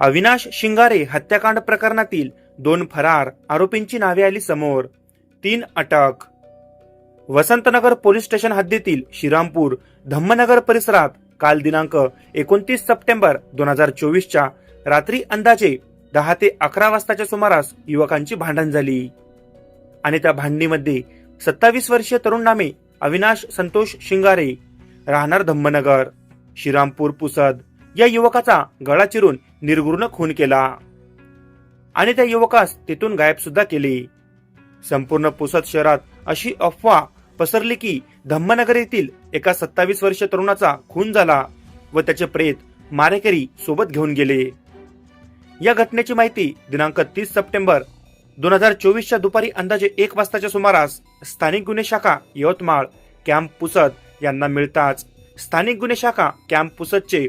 अविनाश शिंगारे हत्याकांड प्रकरणातील दोन फरार आरोपींची नावे आली समोर. तीन अटक. वसंतनगर पोलीस स्टेशन हद्दीतील श्रीरामपूर धम्मनगर परिसरात काल दिनांक एकोणतीस सप्टेंबर दोन हजार चोवीसच्या रात्री अंदाजे दहा ते अकरा वाजताच्या सुमारास युवकांची भांडण झाली. आणि त्या भांडणीमध्ये सत्तावीस वर्षीय तरुण नामे अविनाश संतोष शिंगारे राहणार धम्मनगर श्रीरामपूर पुसद या युवकाचा गळा चिरून निर्गुण खून केला. आणि त्या युवकास तिथून गायब सुद्धा केले. संपूर्ण पुसद शहरात अशी अफवा पसरली की धम्मनगर येथील एका सत्तावीस वर्षीय तरुणाचा खून झाला व त्याचे प्रेत मारेकरी सोबत घेऊन गेले. या घटनेची माहिती दिनांक तीस सप्टेंबर दोन हजार चोवीसच्या दुपारी अंदाजे एक वाजताच्या सुमारास स्थानिक गुन्हे शाखा यवतमाळ कॅम्प पुसद यांना मिळताच स्थानिक गुन्हे शाखा कॅम्प पुसदचे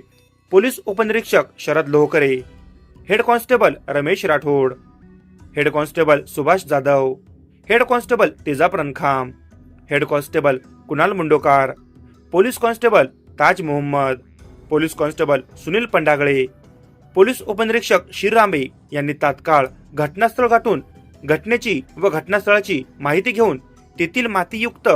पोलीस उपनिरीक्षक Sharad Lohkare. Head constable Ramesh Rathod. Head constable Subhash Jadhav. Head constable Tejab Rankham head constable Kunal Mundokar. Police constable Taj Mohammad. Police constable Sunil Pandagale. Police उपनिरीक्षक शिररांबे यांनी तात्काळ घटनास्थळ गाठून घटनेची व घटनास्थळाची माहिती घेऊन तेथील मातीयुक्त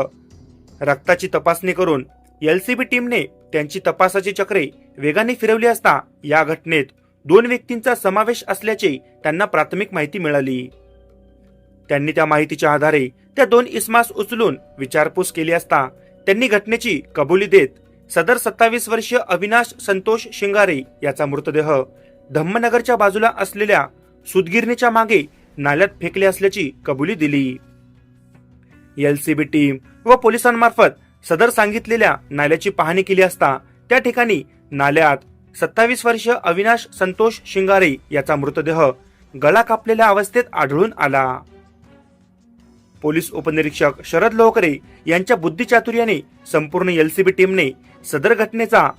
रक्ताची तपासणी करून एलसीबी टीमने त्यांची तपासाची चक्रे वेगाने फिरवली असता या घटनेत दोन व्यक्तींचा समावेश असल्याचे त्यांना प्राथमिक माहिती मिळाली. त्यांनी त्या माहितीच्या आधारे त्या दोन इस्मास उचलून विचारपूस केली असता त्यांनी घटनेची कबुली देत सदर सत्तावीस वर्षीय अविनाश संतोष शिंगारे याचा मृतदेह धम्मनगरच्या बाजूला असलेल्या सुदगिरणीच्या मागे नाल्यात फेकले असल्याची कबुली दिली. एलसीबी टीम व पोलिसांमार्फत सदर सांगितलेल्या नाल्याची पाहणी केली असता त्या ठिकाणी नाल्यात सत्तावीस वर्षीय अविनाश संतोष शिंगारे याचा मृतदेह गळा कापलेल्या अवस्थेत आढळून आला. पोलीस उपनिरीक्षक शरद लोहकरे यांच्या बुद्धिचातुर्याने संपूर्ण एलसीबी टीमने सदर घटनेचा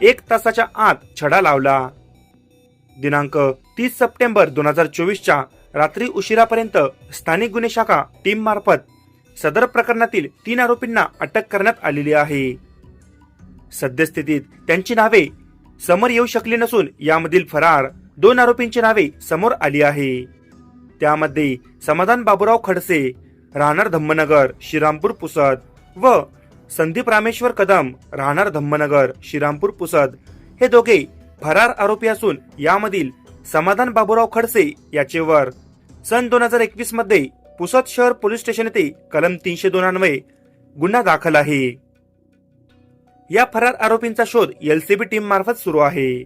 एक तासाच्या आत छडा लावला. दिनांक तीस सप्टेंबर दोन हजार चोवीसच्या रात्री उशिरापर्यंत स्थानिक गुन्हे शाखा टीम मार्फत सदर प्रकरणातील तीन आरोपींना अटक करण्यात आलेली आहे. सद्यस्थितीत त्यांची नावे समोर येऊ शकली नसून यामधील फरार दोन आरोपींची नावे समोर आली आहे. त्यामध्ये समाधान बाबूराव खडसे राहणार धम्मनगर श्रीरामपूर पुसद व संदीप रामेश्वर कदम राहणार धम्मनगर श्रीरामपूर पुसद हे दोघे फरार आरोपी असून यामधील समाधान बाबूराव खडसे याचेवर सन दोन हजार एकवीसमध्ये पुसद शहर पोलीस स्टेशन येथे कलम तीनशे दोन अन्वये गुन्हा दाखल आहे. या फरार आरोपींचा शोध एलसीबी टीम मार्फत सुरू आहे.